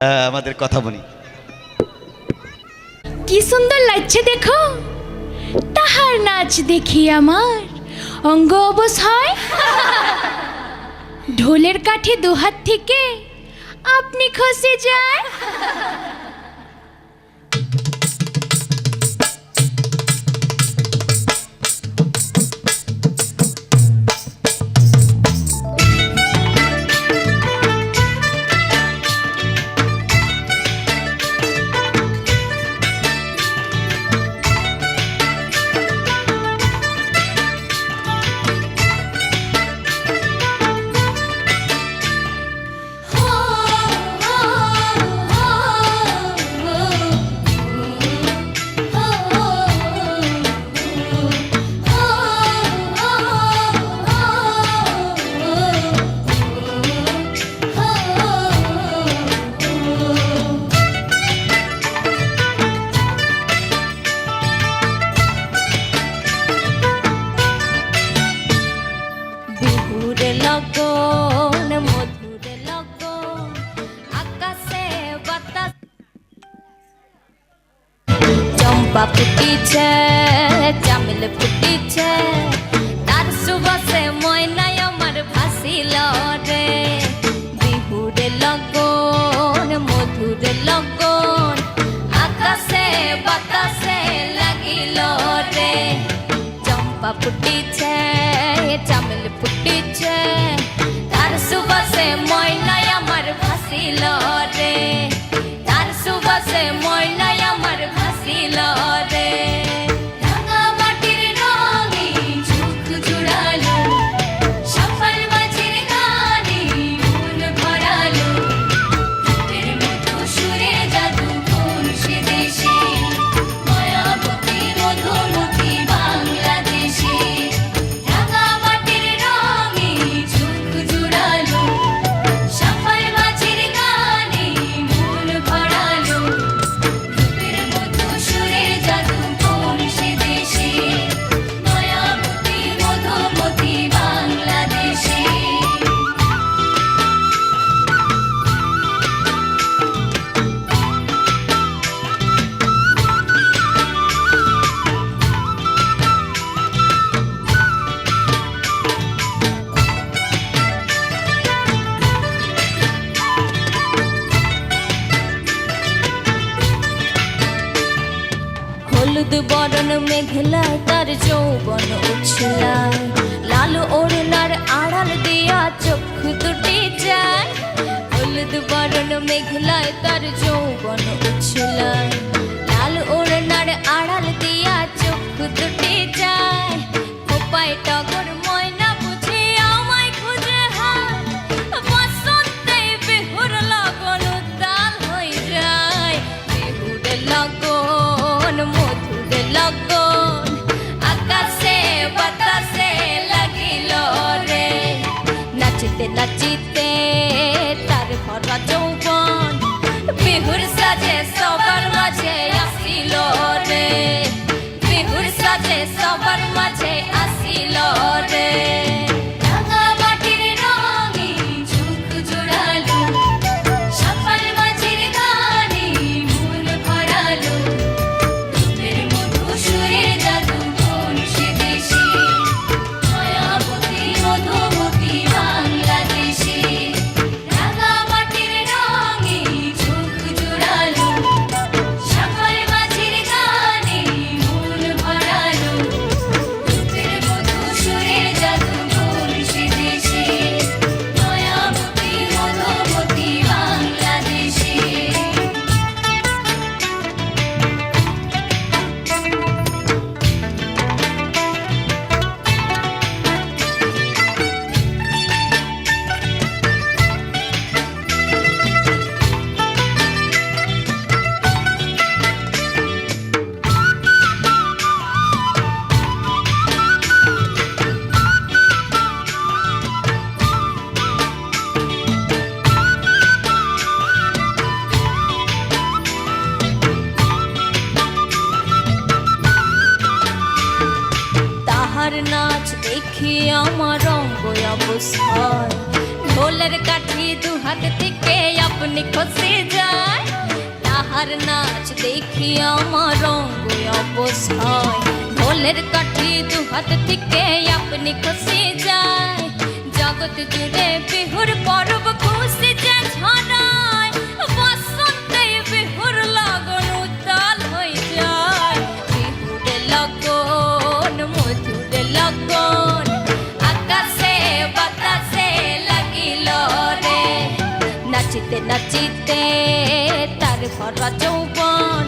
আমাদের কথা বলি। কি সুন্দর লাগছে দেখো। তাহার নাচ দেখি আমার। অঙ্গ অবস হয় ঢোলের কাঠে দুহাত থেকে আপনি খসে যায়। বিহুর লগন, মধুর লগন, আকাশে বাতাস। চম্পা ফুটিছে, চামেল ফুটিছে, তার সুবাসে ময়নাই আমার ভাসিল রে। বিহুর লগন, মধুর লগন, আকাশে বাতাসে লাগিল রে। হলুদ মেঘলা, তার যৌবন উছলায় লাল ওড়নার আড়াল দিয়া চক্ষু দুটি যায়। হলুদ বরণ মেঘলায়, তার যৌবন উছলায় লাল ওড়নার আড়াল দিয়া চক্ষু দুটি যায়। কোপায় লগন আকাশে বাতাসে লাগিল রে। নাচিতে নাচিতে তার ভরা যৌবন বিহুর সাজে সবার মাঝে তাহার নাচ দেখি আমার অঙ্গ অবস্থায় ঢোলের কাঠি দু হাত থেকে আপনি খসে যায়। তাহার নাচ দেখি আমার অঙ্গ অবসায় ঢোলের কাঠি দু হাত থেকে আপনি খসে যায়। জগৎ জুড়ে বিহুর পর্ব খুশি যে নাচিতে নাচিতে তার ভরা যৌবন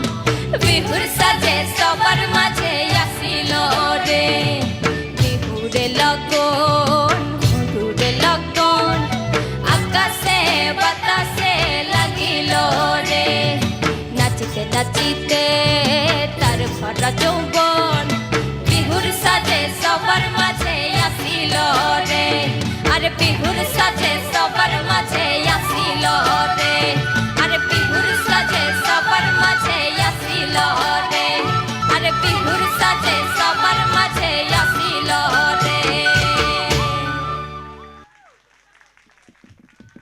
বিহুর সাজে সবার মাঝে আসিল রে। বিহুরে লগন মধুরে লগন, আকাশে বাতাসে লাগিল রে। নাচিতে নাচিতে তার ভরা যৌবন বিহুর সাজে সবার মাঝে আসিল রে। আর বিহুর সাজে সবার রে